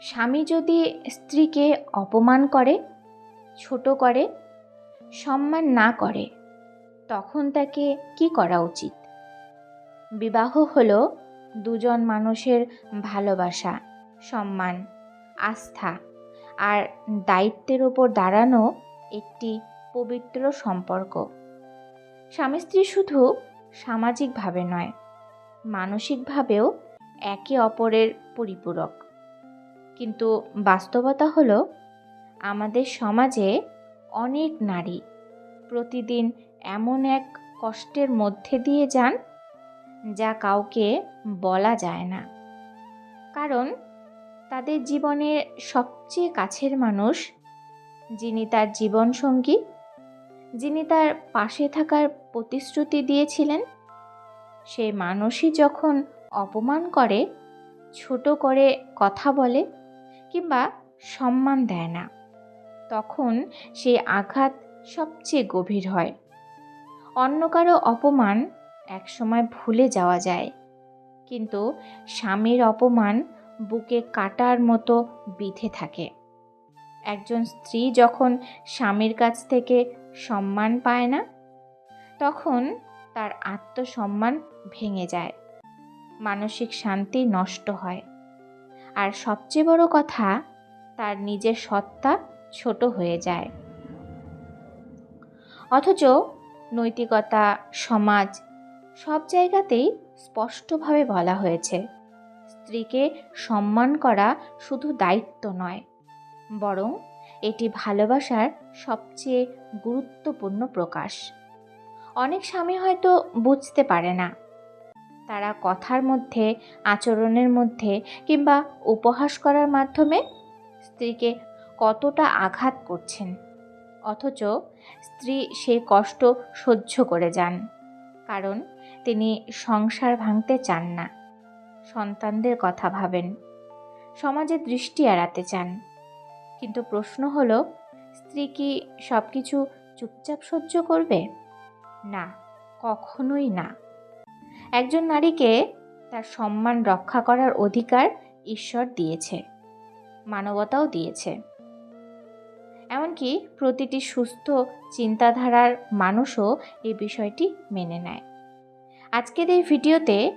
স্বামী যদি স্ত্রীকে অপমান করে, ছোট করে, সম্মান না করে, তখন তাকে কি করা উচিত? বিবাহ হলো দুজন মানুষের ভালোবাসা, সম্মান, আস্থা আর দায়িত্বের ওপর দাঁড়ানো একটি পবিত্র সম্পর্ক। স্বামী স্ত্রী শুধু সামাজিকভাবে নয়, মানসিকভাবেও একে অপরের পরিপূরক। কিন্তু বাস্তবতা হলো, আমাদের সমাজে অনেক নারী প্রতিদিন এমন এক কষ্টের মধ্যে দিয়ে যান, যা কাউকে বলা যায় না। কারণ তাদের জীবনের সবচেয়ে কাছের মানুষ যিনি তার জীবনসঙ্গী, যিনি তার পাশে থাকার প্রতিশ্রুতি দিয়েছিলেন সেই মানুষই যখন অপমান করে, ছোট করে কথা বলে কিংবা সম্মান দেয় না। তখন সেই আঘাত সবচেয়ে গভীর হয়। অন্য কারও অপমান একসময় ভুলে যাওয়া যায়। কিন্তু স্বামীর অপমান বুকে কাটার মতো বিধে থাকে। একজন স্ত্রী যখন স্বামীর কাছ থেকে সম্মান পায় না, তখন তার আত্মসম্মান ভেঙে যায়। মানসিক শান্তি নষ্ট হয়। আর সবচেয়ে বড় কথা, তার নিজের সত্তা ছোট হয়ে যায়। অথচ নৈতিকতা, সমাজ সব জায়গাতেই স্পষ্টভাবে বলা হয়েছে, স্ত্রীকে সম্মান করা শুধু দায়িত্ব নয়, বরং এটি ভালোবাসার সবচেয়ে গুরুত্বপূর্ণ প্রকাশ। অনেক স্বামী হয়তো বুঝতে পারে না তারা কথার মধ্যে, আচরণের মধ্যে কিংবা উপহাস করার মাধ্যমে স্ত্রীকে কতটা আঘাত করছেন। অথচ স্ত্রী সেই কষ্ট সহ্য করে যান, কারণ তিনি সংসার ভাঙতে চান না। সন্তানদের কথা ভাবেন, সমাজে দৃষ্টি এড়াতে চান। কিন্তু প্রশ্ন হলো, স্ত্রী কি সব কিছু চুপচাপ সহ্য করবে? না, কখনোই না। একজন নারীকে তার সম্মান রক্ষা করার অধিকার ঈশ্বর দিয়েছে, মানবতাও দিয়েছে। এমনকি প্রতিটি সুস্থ চিন্তাধারার মানুষও এই বিষয়টি মেনে নেয়। আজকের এই ভিডিওতে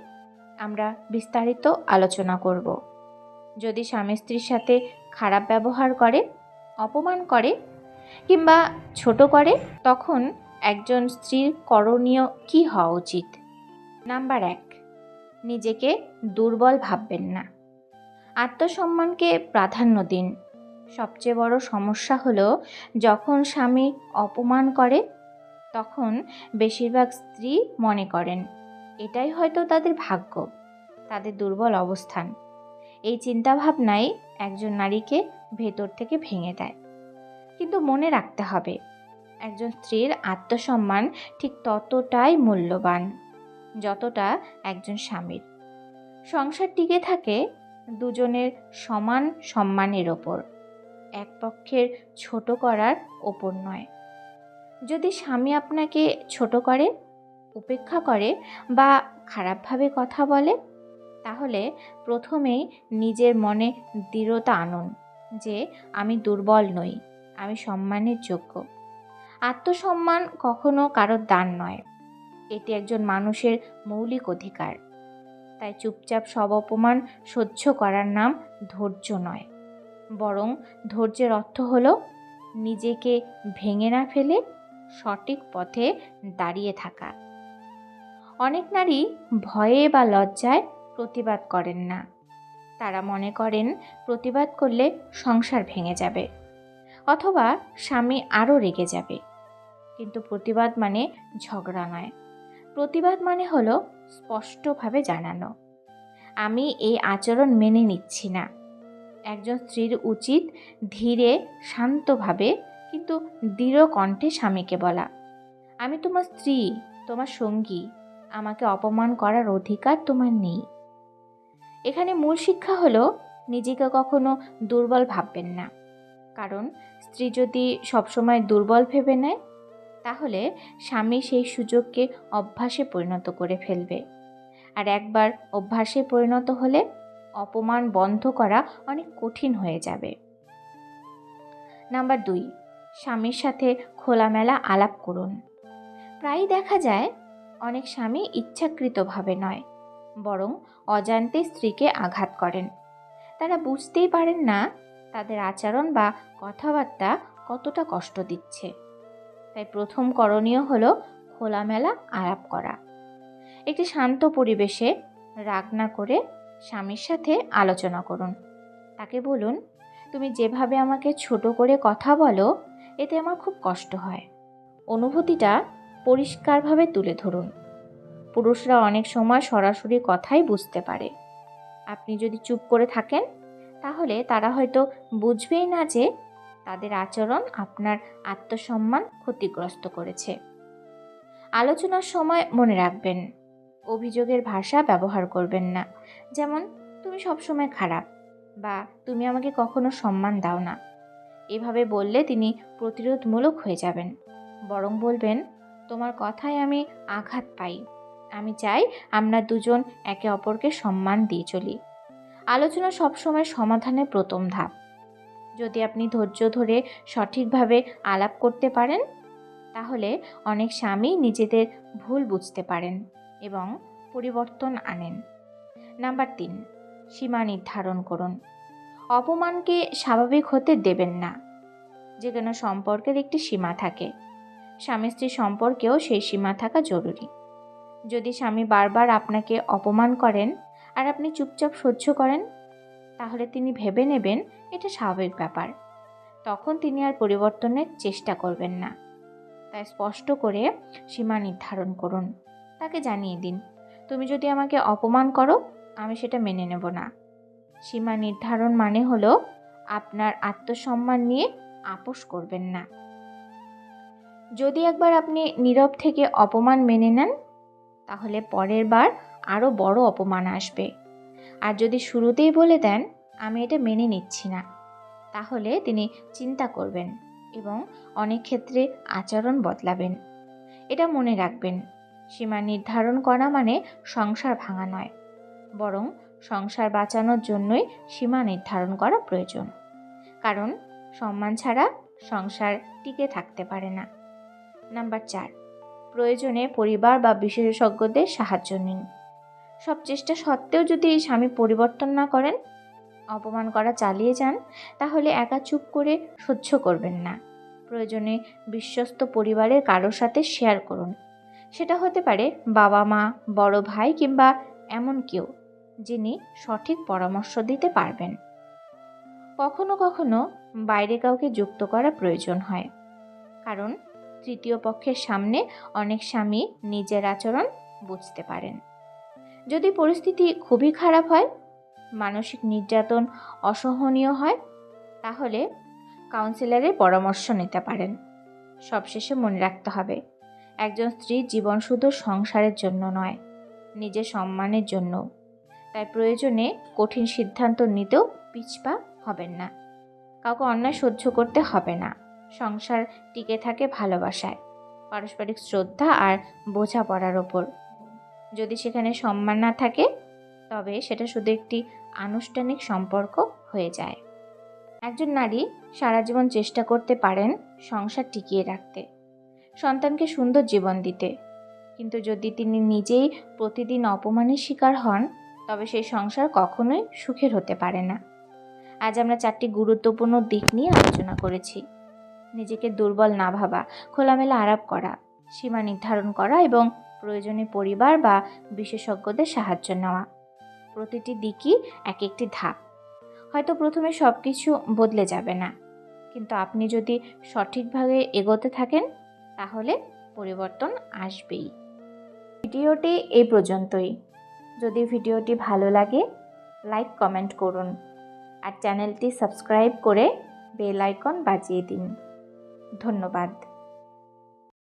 আমরা বিস্তারিত আলোচনা করব। যদি স্বামী স্ত্রীর সাথে খারাপ ব্যবহার করে, অপমান করে কিংবা ছোট করে, তখন একজন স্ত্রীর করণীয় কি হওয়া উচিত? নাম্বার এক, নিজেকে দুর্বল ভাববেন না। আত্মসম্মানকে প্রাধান্য দিন। সবচেয়ে বড় সমস্যা হলো যখন স্বামী অপমান করে, তখন বেশিরভাগ স্ত্রী মনে করেন, এটাই হয়তো তাদের ভাগ্য, তাদের দুর্বল অবস্থান। এই চিন্তাভাবনাই একজন নারীকে ভেতর থেকে ভেঙে দেয়। কিন্তু মনে রাখতে হবে, একজন স্ত্রীর আত্মসম্মান ঠিক ততটাই মূল্যবান। যতটা একজন স্বামীর। সংসার টিকে থাকে দুজনের সমান সম্মানের ওপর, এক পক্ষের ছোট করার ওপর নয়। যদি স্বামী আপনাকে ছোট করে, উপেক্ষা করে বা খারাপভাবে কথা বলে, তাহলে প্রথমেই নিজের মনে দৃঢ়তা আনুন যে আমি দুর্বল নই, আমি সম্মানের যোগ্য। আত্মসম্মান কখনো কারোর দান নয়। এটি একজন মানুষের মৌলিক অধিকার। তাই চুপচাপ সব অপমান সহ্য করার নাম ধৈর্য নয়। বরং ধৈর্যের অর্থ হলো নিজেকে ভেঙে না ফেলে সঠিক পথে দাঁড়িয়ে থাকা। অনেক নারী ভয়ে বা লজ্জায় প্রতিবাদ করেন না। তারা মনে করেন প্রতিবাদ করলে সংসার ভেঙে যাবে অথবা স্বামী আরও রেগে যাবে। কিন্তু প্রতিবাদ মানে ঝগড়া নয়। প্রতিবাদ মানে হলো স্পষ্টভাবে জানানো। আমি এই আচরণ মেনে নিচ্ছি না। একজন স্ত্রীর উচিত ধীরে, শান্তভাবে, কিন্তু দৃঢ় কণ্ঠে স্বামীকে বলা। আমি তোমার স্ত্রী, তোমার সঙ্গী, আমাকে অপমান করার অধিকার তোমার নেই। এখানে মূল শিক্ষা হলো নিজেকে কখনো দুর্বল ভাববেন না। কারণ স্ত্রী যদি সবসময় দুর্বল ভেবে নেয় তাহলে স্বামী সেই সুযোগকে অভ্যাসে পরিণত করে ফেলবে। আর একবার অভ্যাসে পরিণত হলে অপমান বন্ধ করা অনেক কঠিন হয়ে যাবে। নাম্বার দুই, স্বামীর সাথে খোলামেলা আলাপ করুন। প্রায়ই দেখা যায়, অনেক স্বামী ইচ্ছাকৃতভাবে নয়, বরং অজান্তে স্ত্রীকে আঘাত করেন। তারা বুঝতেই পারেন না তাদের আচরণ বা কথাবার্তা কতটা কষ্ট দিচ্ছে। তাই প্রথম করণীয় হলো খোলামেলা আলাপ করা। একটি শান্ত পরিবেশে রাগ না করে স্বামীর সাথে আলোচনা করুন। তাকে বলুন, তুমি যেভাবে আমাকে ছোট করে কথা বলো, এতে আমার খুব কষ্ট হয়। অনুভূতিটা পরিষ্কারভাবে তুলে ধরুন। পুরুষরা অনেক সময় সরাসরি কথাই বুঝতে পারে। আপনি যদি চুপ করে থাকেন, তাহলে তারা হয়তো বুঝবেই না যে তাদের আচরণ আপনার আত্মসম্মান ক্ষতিগ্রস্ত করেছে। আলোচনার সময় মনে রাখবেন, অভিযোগের ভাষা ব্যবহার করবেন না। যেমন, তুমি সবসময় খারাপ বা তুমি আমাকে কখনো সম্মান দাও না। এভাবে বললে তিনি প্রতিরোধমূলক হয়ে যাবেন। বরং বলবেন, তোমার কথায় আমি আঘাত পাই। আমি চাই আমরা দুজন একে অপরকে সম্মান দিয়ে চলি। আলোচনা সবসময় সমাধানের প্রথম ধাপ। যদি আপনি ধৈর্য ধরে সঠিকভাবে আলাপ করতে পারেন, তাহলে অনেক স্বামী নিজেদের ভুল বুঝতে পারেন এবং পরিবর্তন আনেন। নাম্বার তিন, সীমা নির্ধারণ করুন। অপমানকে স্বাভাবিক হতে দেবেন না। যে কোনো সম্পর্কের একটি সীমা থাকে। স্বামী স্ত্রীর সম্পর্কেও সেই সীমা থাকা জরুরি। যদি স্বামী বারবার আপনাকে অপমান করেন আর আপনি চুপচাপ সহ্য করেন তাহলে তিনি ভেবে নেবেন এটা স্বাভাবিক ব্যাপার। তখন তিনি আর পরিবর্তনের চেষ্টা করবেন না। তাই স্পষ্ট করে সীমা নির্ধারণ করুন। তাকে জানিয়ে দিন, তুমি যদি আমাকে অপমান করো, আমি সেটা মেনে নেব না। সীমা নির্ধারণ মানে হলো, আপনার আত্মসম্মান নিয়ে আপোষ করবেন না। যদি একবার আপনি নীরব থেকে অপমান মেনে নেন, তাহলে পরের বার আরও বড় অপমান আসবে। আর যদি শুরুতেই বলে দেন, আমি এটা মেনে নিচ্ছি না। তাহলে তিনি চিন্তা করবেন এবং অনেক ক্ষেত্রে আচরণ বদলাবেন। এটা মনে রাখবেন, সীমা নির্ধারণ করা মানে সংসার ভাঙা নয়, বরং সংসার বাঁচানোর জন্যই সীমা নির্ধারণ করা প্রয়োজন। কারণ সম্মান ছাড়া সংসার টিকে থাকতে পারে না। নাম্বার চার, প্রয়োজনে পরিবার বা বিশেষজ্ঞদের সাহায্য নিন। সব চেষ্টা সত্ত্বেও যদি এই স্বামী পরিবর্তন না করেন, অপমান করা চালিয়ে যান, তাহলে একা চুপ করে সহ্য করবেন না। প্রয়োজনে বিশ্বস্ত পরিবারের কারোর সাথে শেয়ার করুন। সেটা হতে পারে বাবা মা, বড় ভাই কিংবা এমন কেউ, যিনি সঠিক পরামর্শ দিতে পারবেন। কখনো কখনো বাইরে কাউকে যুক্ত করা প্রয়োজন হয়। কারণ তৃতীয় পক্ষের সামনে অনেক স্বামী নিজের আচরণ বুঝতে পারেন। যদি পরিস্থিতি খুবই খারাপ হয়, মানসিক নির্যাতন অসহনীয় হয়, তাহলে কাউন্সিলরের পরামর্শ নিতে পারেন। সবশেষে মনে রাখতে হবে, একজন স্ত্রীর জীবন শুধু সংসারের জন্য নয়, নিজের সম্মানের জন্য। তাই প্রয়োজনে কঠিন সিদ্ধান্ত নিতেও পিছপা হবেন না। কাউকে অন্যায় সহ্য করতে হবে না। সংসার টিকে থাকে ভালোবাসায়, পারস্পরিক শ্রদ্ধা আর বোঝাপড়ার ওপর। যদি সেখানে সম্মান না থাকে, তবে সেটা শুধু একটি আনুষ্ঠানিক সম্পর্ক হয়ে যায়। একজন নারী সারা জীবন চেষ্টা করতে পারেন সংসার টিকিয়ে রাখতে, সন্তানকে সুন্দর জীবন দিতে। কিন্তু যদি তিনি নিজেই প্রতিদিন অপমানের শিকার হন, তবে সেই সংসার কখনোই সুখের হতে পারে না। আজ আমরা চারটি গুরুত্বপূর্ণ দিক নিয়ে আলোচনা করেছি। নিজেকে দুর্বল না ভাবা, খোলামেলা আরাপ করা, সীমা নির্ধারণ করা এবং প্রয়োজনে পরিবার বা বিশেষজ্ঞদের সাহায্য নেওয়া। প্রতিটি দিকই এক একটি ধাপ। হয়তো প্রথমে সব কিছু বদলে যাবে না। কিন্তু আপনি যদি সঠিকভাবে এগোতে থাকেন, তাহলে পরিবর্তন আসবেই। ভিডিওটি এই পর্যন্তই। যদি ভিডিওটি ভালো লাগে, লাইক, কমেন্ট করুন। আর চ্যানেলটি সাবস্ক্রাইব করে বেল আইকন বাজিয়ে দিন। ধন্যবাদ।